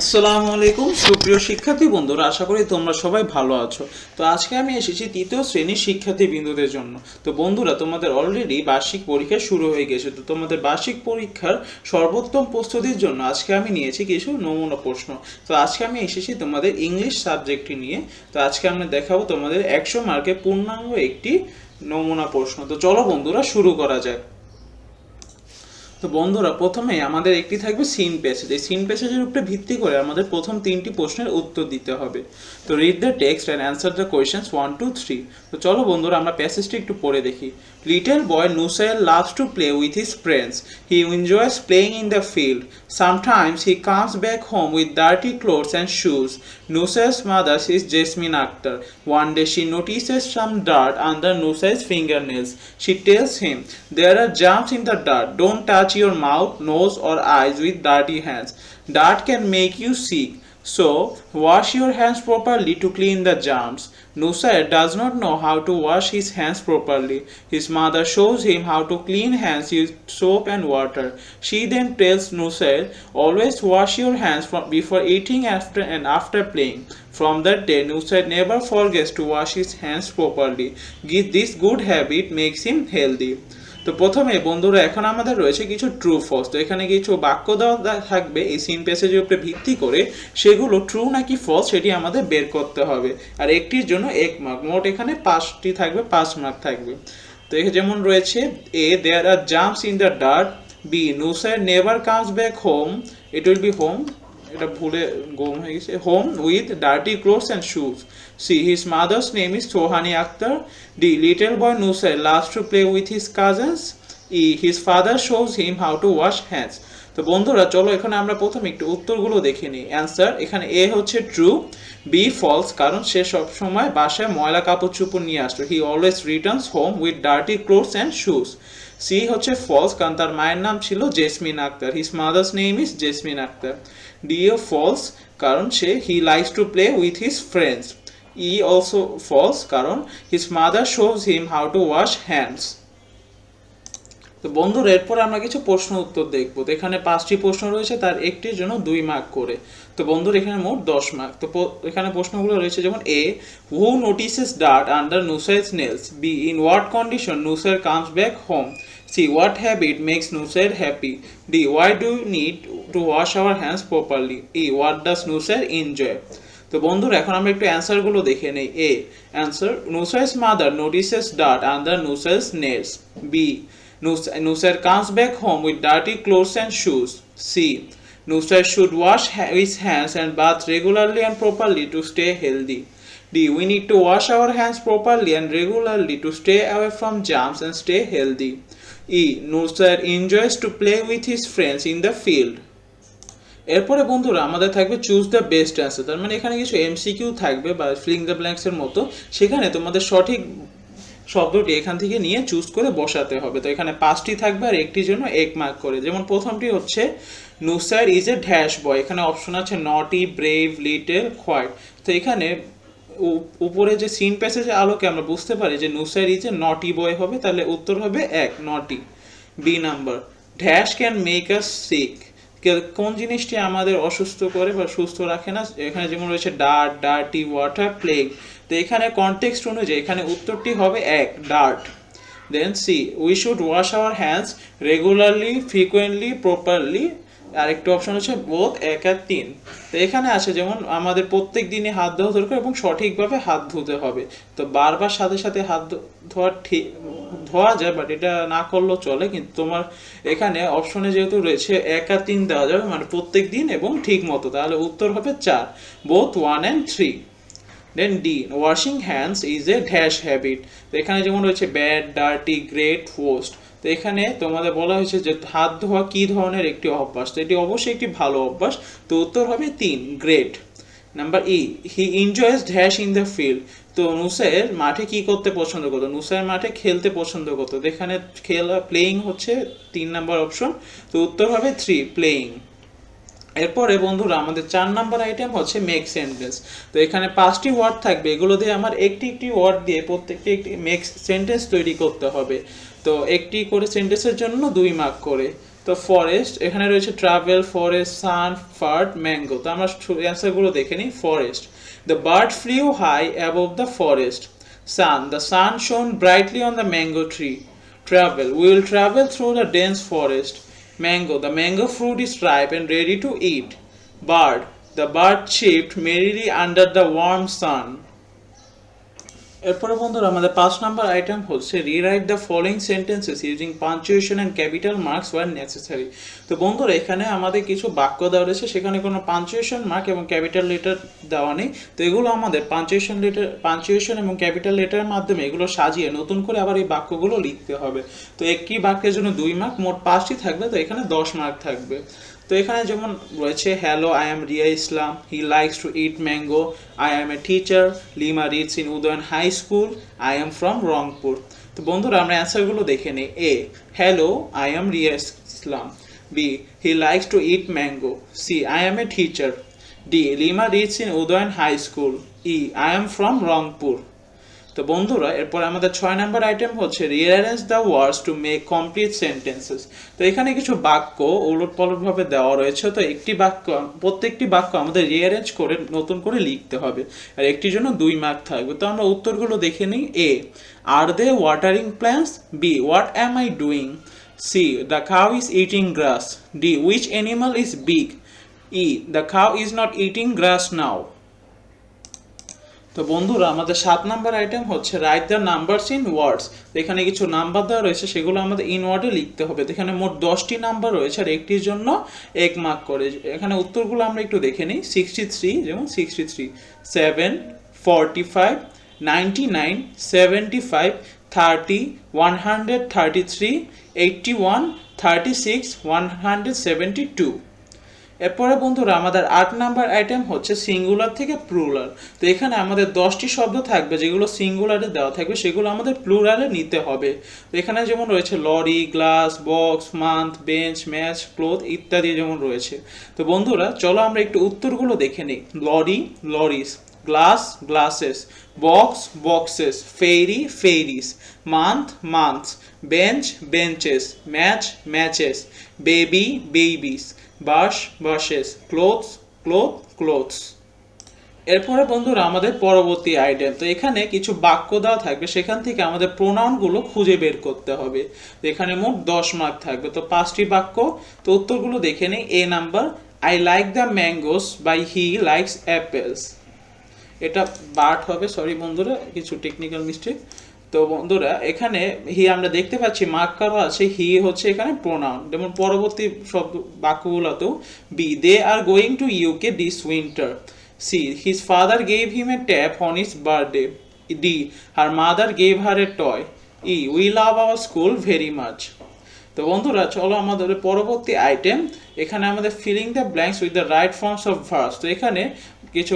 আসসালামু আলাইকুম, সুপ্রিয় শিক্ষার্থী বন্ধুরা, আশা করি তোমরা সবাই ভালো আছো। তো আজকে আমি এসেছি তৃতীয় শ্রেণির শিক্ষার্থী বিন্দুদের জন্য। তো বন্ধুরা, তোমাদের অলরেডি বার্ষিক পরীক্ষা শুরু হয়ে গেছে। তো তোমাদের বার্ষিক পরীক্ষার সর্বোত্তম প্রস্তুতির জন্য আজকে আমি নিয়েছি কিছু নমুনা প্রশ্ন। তো আজকে আমি এসেছি তোমাদের ইংলিশ সাবজেক্টটি নিয়ে। তো আজকে আমি দেখাবো তোমাদের একশো মার্কে পূর্ণাঙ্গ একটি নমুনা প্রশ্ন। তো চলো বন্ধুরা, শুরু করা যাক। তো বন্ধুরা প্রথমে আমাদের একটি থাকবে সিন প্যাসেজ এই সিন প্যাসেজের উপরে ভিত্তি করে আমাদের প্রথম তিনটি প্রশ্নের উত্তর দিতে হবে তো read the text and answer the questions one two three তো চলো বন্ধুরা আমরা প্যাসেজটি একটু পড়ে দেখি little boy Nusail loves to play with his friends he enjoys playing in the field Sometimes he comes back home with dirty clothes and shoes. Nusair's mother is Jasmine Akhtar. One day she notices some dirt under Nusair's fingernails. She tells him, There are germs in the dirt. Don't touch your mouth, nose, or eyes with dirty hands. Dirt can make you sick. So, wash your hands properly to clean the germs. Nusair does not know how to wash his hands properly. His mother shows him how to clean hands with soap and water. She then tells Nusair, always wash your hands before eating after and after playing. From that day, Nusair never forgets to wash his hands properly. This good habit makes him healthy. তো প্রথমে বন্ধুরা, এখন আমাদের রয়েছে কিছু true false তো এখানে কিছু বাক্য দেওয়া থাকবে, এই সিন প্যাসেজের উপরে ভিত্তি করে সেগুলো ট্রু নাকি ফলস সেটি আমাদের বের করতে হবে। আর একটির জন্য এক মার্ক মোট এখানে পাঁচটি থাকবে, পাঁচ মার্ক থাকবে। তো এখানে যেমন রয়েছে a there are jumps in the dirt be Nusar never comes back home it will be home এটা ভুলে গোম হয়ে গেছে। Home with dirty clothes and shoes see his mother's name is Sohani Akter the little boy Nusar loves to play with his cousins he his father shows him how to wash hands তো বন্ধুরা, চলো এখানে আমরা প্রথমে একটু উত্তরগুলো দেখে নিই। অ্যান্সার এখানে এ হচ্ছে ট্রু বি ফলস কারণ সে সবসময় বাসায় ময়লা কাপড় চোপড় নিয়ে আসতো। He always returns home with dirty clothes and shoes C হচ্ছে ফলস কারণ তার মায়ের নাম ছিল Jesmin Akter his mother's name is Jesmin Akter deo false কারণ সে he likes to play with his friends E also false কারণ his mother shows him how to wash hands তো বন্ধুরা, এরপরে আমরা কিছু প্রশ্ন উত্তর দেখব। তো এখানে পাঁচটি প্রশ্ন রয়েছে, তার একটির জন্য দুই মার্ক করে। তো বন্ধুর, এখানে মোট দশ মার্ক তো এখানে প্রশ্নগুলো রয়েছে যেমন A who notices dirt under Nusar's nails B in what condition Nusar comes back home C what habit makes Nusar happy D why do need to wash our hands properly E what does Nusar enjoy তো বন্ধুরা, এখন আমরা একটু অ্যান্সারগুলো দেখে নেই। A answer Nusar's mother notices dirt under Nusar's nails B Nusar comes back home with dirty clothes and shoes. C. Nusar should wash his hands and bath regularly and properly to stay healthy. D. We need to wash our hands properly and regularly to stay away from germs and stay healthy. E. Nusar enjoys to play with his friends in the field. এরপরে বন্ধুরা আমাদের থাকবে choose the best answer তার মানে এখানে কিছু MCQ থাকবে বা ফিলিং দ্য ব্ল্যাঙ্কসের মতো সেখানে তোমাদের সঠিক শব্দটি এখান থেকে নিয়ে চুজ করে বসাতে হবে। তো এখানে পাঁচটি থাকবে আর একটির জন্য এক মার্ক করে। যেমন প্রথমটি হচ্ছে নুসার ইজ এ ড্যাশ বয় এখানে অপশন আছে নটি ব্রেভ লিটেল হোয়াইট তো এখানে উপরে যে সিন প্যাসেজের আলোকে আমরা বুঝতে পারি যে নুসার ইজ এ নটি বয় হবে, তাহলে উত্তর হবে এক নটি B number dash can make us sick কোন জিনিসটি আমাদের অসুস্থ করে বা সুস্থ রাখে না? এখানে যেমন রয়েছে ডার্ট, ডার্টি ওয়াটার প্লেগ। তো এখানে কনটেক্সট অনুযায়ী, এখানে উত্তরটি হবে এক, dirt. Then C we should wash our hands regularly frequently properly আরেকটি অপশন হচ্ছে বোধ এক আর তিন। তো এখানে আছে যেমন আমাদের প্রত্যেক দিনে হাত ধোয়া দরকার এবং সঠিকভাবে হাত ধুতে হবে। তো বারবার সাথে সাথে হাত ধোয়া ঠিক ধোয়া যায় বাট এটা না করলেও চলে, কিন্তু তোমার এখানে অপশনে যেহেতু রয়েছে এক আর তিন দেওয়া যাবে মানে প্রত্যেক দিন এবং ঠিক মতো, তাহলে উত্তর হবে চার। Both one and three then D washing hands is a dash habit তো এখানে যেমন রয়েছে ব্যাড ডার্টি গ্রেট ফোস্ট তো এখানে তোমাদের বলা হয়েছে যে হাত ধোয়া কী ধরনের একটি অভ্যাস? তো এটি অবশ্যই একটি ভালো অভ্যাস। তো উত্তর হবে তিন great number E he enjoys dash in the field তো নুসের মাঠে কি করতে পছন্দ করতো? নুসের মাঠে খেলতে পছন্দ করতো। এখানে খেলা প্লেয়িং হচ্ছে তিন নাম্বার অপশন তো উত্তর হবে থ্রি প্লেয়িং এরপরে বন্ধুরা, আমাদের চার নাম্বার আইটেম হচ্ছে মেক সেন্টেন্স তো এখানে পাঁচটি ওয়ার্ড থাকবে। এগুলো দিয়ে আমার একটি একটি ওয়ার্ড দিয়ে প্রত্যেকটি একটি মেক সেন্টেন্স তৈরি করতে হবে। তো একটি করে সেন্টেন্সের জন্য দুই মার্ক করে। তো ফরেস্ট এখানে রয়েছে travel forest sun fart mango তো আমরা অ্যান্সারগুলো দেখে নিই। Forest the bird flew high above the forest sun the sun shone brightly on the mango tree travel we will travel through the dense forest mango the mango fruit is ripe and ready to eat bird the bird chirped merrily under the warm sun এরপরে বন্ধুরা, আমাদের পাঁচ number item হচ্ছে rewrite the following sentences using punctuation and capital marks where necessary তো বন্ধুরা, এখানে আমাদের কিছু বাক্য দেওয়া রয়েছে, সেখানে কোনো পাঞ্চুয়েশন মার্ক এবং ক্যাপিটাল লেটার দেওয়া নেই। তো এগুলো আমাদের পাঞ্চুয়েশন লেটার পাঞ্চুয়েশন এবং ক্যাপিটাল লেটারের মাধ্যমে এগুলো সাজিয়ে নতুন করে আবার এই বাক্যগুলো লিখতে হবে। তো একটি বাক্যের জন্য দুই মার্ক মোট পাঁচটি থাকবে, তো এখানে দশ মার্ক থাকবে। তো এখানে যেমন রয়েছে hello I am Riya Islam he likes to eat mango I am a teacher Lima reads in Udayan high school I am from Rangpur তো বন্ধুরা, আমরা অ্যান্সারগুলো দেখে নিই। A hello I am Riya Islam B he likes to eat mango C I am a teacher D Lima reads in Udayan high school E I am from Rangpur তো বন্ধুরা, এরপর আমাদের ছয় নাম্বার আইটেম হচ্ছে rearrange the words to make complete sentences তো এখানে কিছু বাক্য ওলট পলটভাবে দেওয়া রয়েছে। তো একটি বাক্য, প্রত্যেকটি বাক্য আমাদের রিয়ারেঞ্জ করে, নতুন করে লিখতে হবে। আর একটির জন্য দুই মার্ক থাকবে। তো আমরা উত্তরগুলো দেখে নিই। A are they watering plants B what am I doing C the cow is eating grass D which animal is big E the cow is not eating grass now তো বন্ধুরা, আমাদের সাত নাম্বার আইটেম হচ্ছে write the numbers in words এখানে কিছু number দেওয়া রয়েছে, সেগুলো আমাদের ইন ওয়ার্ডে লিখতে হবে। এখানে মোট দশটি নাম্বার রয়েছে, আর একটির জন্য এক মার্ক করে। এখানে উত্তরগুলো আমরা একটু দেখে নিই। সিক্সটি থ্রি যেমন sixty three seven forty five ninety nine seventy five thirty one hundred thirty three eighty one thirty six one hundred seventy two এরপরে বন্ধুরা আমাদের আট নাম্বার আইটেম হচ্ছে সিঙ্গুলার থেকে প্লুরাল তো এখানে আমাদের দশটি শব্দ থাকবে, যেগুলো সিঙ্গুলারে দেওয়া থাকবে, সেগুলো আমাদের প্লুরালে নিতে হবে। তো এখানে যেমন রয়েছে lorry glass box month bench match cloth ইত্যাদি যেমন রয়েছে। তো বন্ধুরা, চলো আমরা একটু উত্তরগুলো দেখে নিই। Lorry lorries glass glasses box boxes ferry ferries month months bench benches match matches baby babies bus, buses, clothes, cloth, clothes. এরপরে বন্ধুরা আমাদের পরবর্তী আইটেম তো এখানে কিছু বাক্য দেওয়া থাকবে, সেখান থেকে আমাদের প্রোনাউনগুলো খুঁজে বের করতে হবে। তো এখানে মোট দশ মার্ক থাকবে, তো পাঁচটি বাক্য, তো উত্তরগুলো দেখে নিই A number I like the mangoes but he likes apples এটা বাট হবে সরি বন্ধুরা, কিছু টেকনিক্যাল মিস্টেক তো বন্ধুরা, এখানে হি আমরা দেখতে পাচ্ছি মার্ক করা আছে হি হচ্ছে এখানে প্রোনাউন যেমন পরবর্তী শব্দ বাক্যগুলোতেও B they are going to UK this winter C his father gave him a tap on his birthday D our mother gave her a toy E we love our school very much তো বন্ধুরা, চলো আমাদের পরবর্তী item এখানে আমাদের filling the blanks with the right forms of verbs তো এখানে কিছু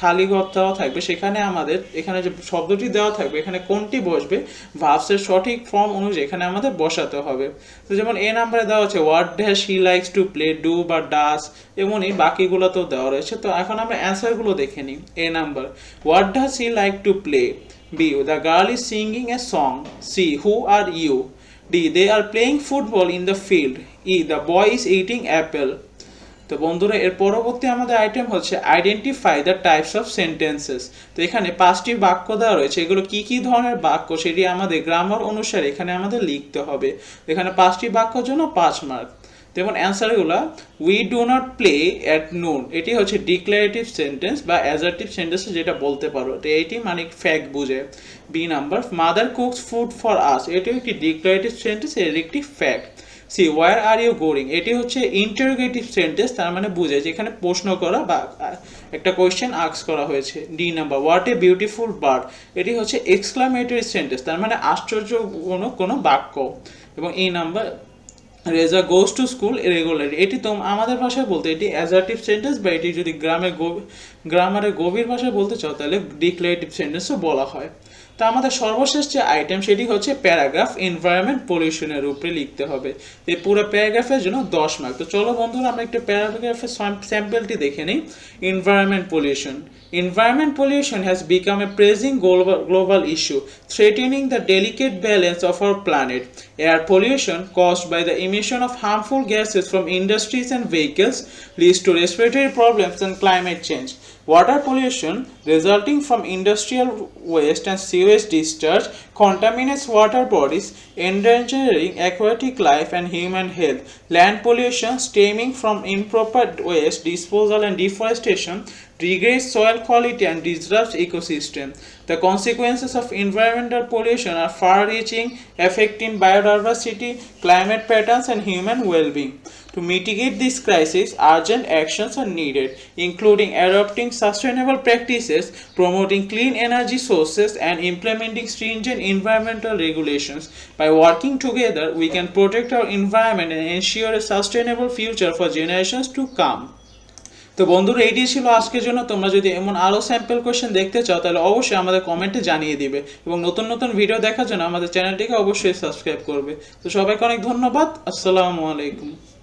খালি ঘর দেওয়া থাকবে, সেখানে আমাদের, এখানে যে শব্দটি দেওয়া থাকবে, এখানে কোনটি বসবে ভার্বসের সঠিক ফর্ম অনুযায়ী এখানে আমাদের বসাতে হবে। তো যেমন এ নাম্বারে দেওয়া আছে what dash he likes to play do বা ডাস এমনই বাকিগুলোতেও দেওয়া রয়েছে। তো এখন আমরা অ্যান্সারগুলো দেখে নিই, A number what does he like to play B the girl is singing a song C who are you D they are playing football in the field E the boy is eating apple তো বন্ধুরা, এর পরবর্তী আমাদের item হচ্ছে identify the types of sentences তো এখানে পাঁচটি বাক্য দেওয়া রয়েছে। এগুলো কি কি ধরনের বাক্য সেটি আমাদের গ্রামার অনুসারে এখানে আমাদের লিখতে হবে। এখানে পাঁচটি বাক্যর জন্য পাঁচ মার্ক যেমন অ্যান্সারগুলো we do not play at noon এটি হচ্ছে ডিক্লারেটিভ সেন্টেন্স বা অ্যাজার্টিভ সেন্টেন্স যেটা বলতে পারো। তো এটি মানে ফ্যাক্ট বুঝে। B number mother cooks food for us এটিও একটি ডিক্লারেটিভ সেন্টেন্স এর একটি fact C where are you গোরিং এটি হচ্ছে ইন্টারোগেটিভ সেন্টেন্স তার মানে বুঝে যেখানে প্রশ্ন করা বা একটা কোয়েশ্চেন আক্স করা হয়েছে। D number what a beautiful bird এটি হচ্ছে এক্সক্লামেটরি সেন্টেন্স তার মানে আশ্চর্য কোনো কোনো বাক্য। এবং এই number Reza goes to school regularly এটি তো আমাদের ভাষায় বলতে, এটি অ্যাজার্টিভ সেন্টেন্স বা এটি যদি গ্রামে গ্রামারে গভীর ভাষায় বলতে চাও, তাহলে ডিক্লারেটিভ সেন্টেন্সও বলা হয়। তা আমাদের সর্বশেষ যে আইটেম সেটি হচ্ছে প্যারাগ্রাফ এনভায়রনমেন্ট পলিউশনের উপরে লিখতে হবে। এই পুরো প্যারাগ্রাফের জন্য দশ মার্ক তো চলো বন্ধুরা, আমরা একটু প্যারাগ্রাফের স্যাম্পলটি দেখে নিই। Environment pollution environment pollution has become a pressing global issue threatening the delicate balance of our planet air pollution caused by the emission of harmful gases from industries and vehicles leads to respiratory problems and climate change Water pollution resulting from industrial waste and sewage discharge contaminates water bodies, endangering aquatic life and human health. Land pollution stemming from improper waste disposal and deforestation degrades soil quality and disrupts ecosystem. The consequences of environmental pollution are far-reaching, affecting biodiversity, climate patterns, and human well-being. To mitigate this crisis, urgent actions are needed, including adopting sustainable practices, promoting clean energy sources, and implementing stringent environmental regulations. By working together, we can protect our environment and ensure a sustainable future for generations to come. তো বন্ধুরা এইটি ছিল আজকের জন্য তোমরা যদি এমন আরও sample question দেখতে চাও তাহলে অবশ্যই আমাদের কমেন্টে জানিয়ে দিবে এবং নতুন নতুন ভিডিও দেখার জন্য আমাদের চ্যানেলটিকে অবশ্যই সাবস্ক্রাইব করবে তো সবাইকে অনেক ধন্যবাদ আসসালামু আলাইকুম